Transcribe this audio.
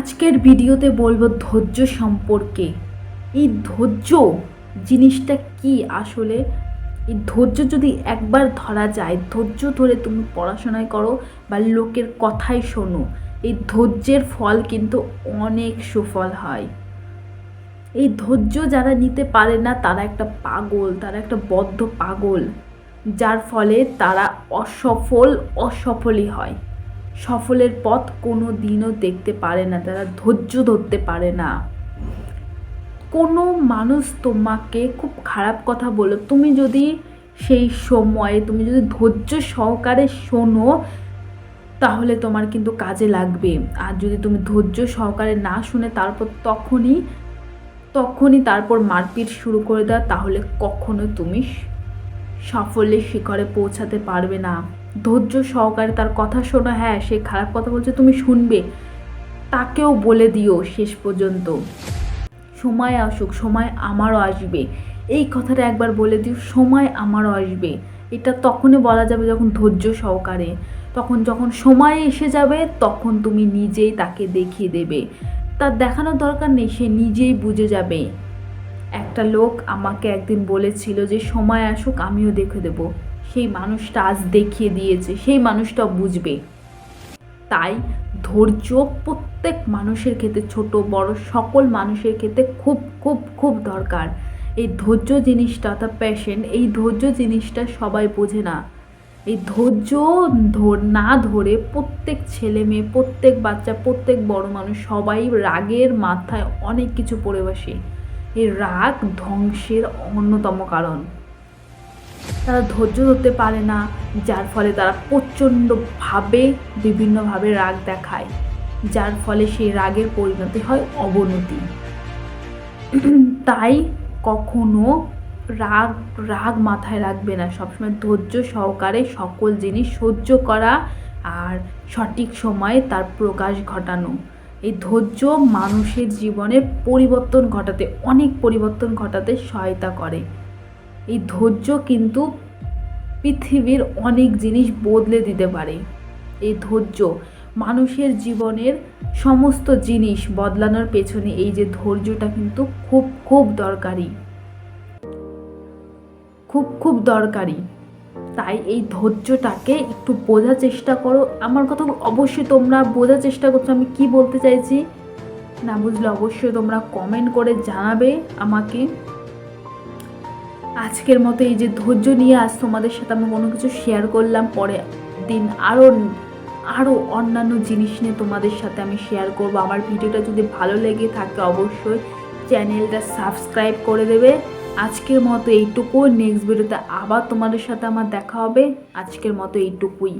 আজকের ভিডিওতে বলব ধৈর্য সম্পর্কে। এই ধৈর্য জিনিসটা কি আসলে? এই ধৈর্য যদি একবার ধরা যায়, ধৈর্য ধরে তুমি পড়াশোনায় করো বা লোকের কথাই শোনো, এই ধৈর্যের ফল কিন্তু অনেক সুফল হয়। এই ধৈর্য যারা নিতে পারে না, তারা একটা পাগল, তারা একটা বদ্ধ পাগল, যার ফলে তারা অসফল, অসফলই হয়। সফলের পথ কোনো দিনও দেখতে পারে না, তারা ধৈর্য ধরতে পারে না। কোনো মানুষ তোমাকে খুব খারাপ কথা বলো, তুমি যদি সেই সময়ে, তুমি যদি ধৈর্য সহকারে শোনো, তাহলে তোমার কিন্তু কাজে লাগবে। আর যদি তুমি ধৈর্য সহকারে না শুনে তারপর তখনই তখনই তারপর মারপিট শুরু করে দাও, তাহলে কখনো তুমি সাফল্যের শিখরে পৌঁছাতে পারবে না। ধৈর্য সহকারে তার কথা শোনো। হ্যাঁ সে খারাপ কথা বলছে, তুমি শুনবে। তাকেও বলে দিও শেষ পর্যন্ত। সময় আসুক, সময় আমারও আসবে। এই কথাটা একবার বলে দিও, সময় আমারও আসবে। এটা তখনই বলা যাবে যখন ধৈর্য সহকারে। তখন যখন সময় এসে যাবে, তখন তুমি নিজেই তাকে দেখিয়ে দেবে। তার দেখানোর দরকার নেই, সে নিজেই বুঝে যাবে। একটা লোক আমাকে একদিন বলেছিল যে, সময় আসুক, আমিও দেখে দেব। সেই মানুষটা আজ দেখিয়ে দিয়েছে, সেই মানুষটা বুঝবে। তাই ধৈর্য প্রত্যেক মানুষের ক্ষেত্রে, ছোট, বড়, সকল মানুষের ক্ষেত্রে খুব খুব খুব দরকার। এই ধৈর্য জিনিসটা, অর্থাৎ প্যাশন এই ধৈর্য জিনিসটা সবাই বোঝে না। এই ধৈর্য ধর, না ধরে প্রত্যেক ছেলে মেয়ে, প্রত্যেক বাচ্চা, প্রত্যেক বড় মানুষ সবাই রাগের মাথায় অনেক কিছু পড়ে বসে। এই রাগ ধ্বংসের অন্যতম কারণ। তারা ধৈর্য ধরতে পারে না, যার ফলে তারা প্রচণ্ডভাবে, বিভিন্নভাবে রাগ দেখায়, যার ফলে সেই রাগের পরিণতি হয় অবনতি। তাই কখনো রাগ রাগ মাথায় রাখবে না। সবসময় ধৈর্য সহকারে সকল জিনিস সহ্য করা আর সঠিক সময়ে তার প্রকাশ ঘটানো। এই ধৈর্য মানুষের জীবনের পরিবর্তন ঘটাতে, অনেক পরিবর্তন ঘটাতে সহায়তা করে। এই ধৈর্য কিন্তু পৃথিবীর অনেক জিনিস বদলে দিতে পারে। এই ধৈর্য মানুষের জীবনের সমস্ত জিনিস বদলানোর পেছনে এই যে ধৈর্যটা কিন্তু খুব খুব দরকারি। খুব খুব দরকারি। তাই এই ধৈর্যটাকে একটু বোঝার চেষ্টা করো। আমার কথা অবশ্যই তোমরা বোঝার চেষ্টা করছ। আমি কি বলতে চাইছি? না বুঝলে অবশ্যই তোমরা কমেন্ট করে জানাবে আমাকে। আজকের মতো এই যে ধৈর্য নিয়ে আজ তোমাদের সাথে আমি কোনো কিছু শেয়ার করলাম, পরে দিন আরও আরও অন্যান্য জিনিস নিয়ে তোমাদের সাথে আমি শেয়ার করব। আমার ভিডিওটা যদি ভালো লেগে থাকে অবশ্যই চ্যানেলটা সাবস্ক্রাইব করে দেবে। আজকের মতো এইটুকু নেক্সট ভিডিওতে আবার তোমাদের সাথে আমার দেখা হবে। আজকের মতো এইটুকুই।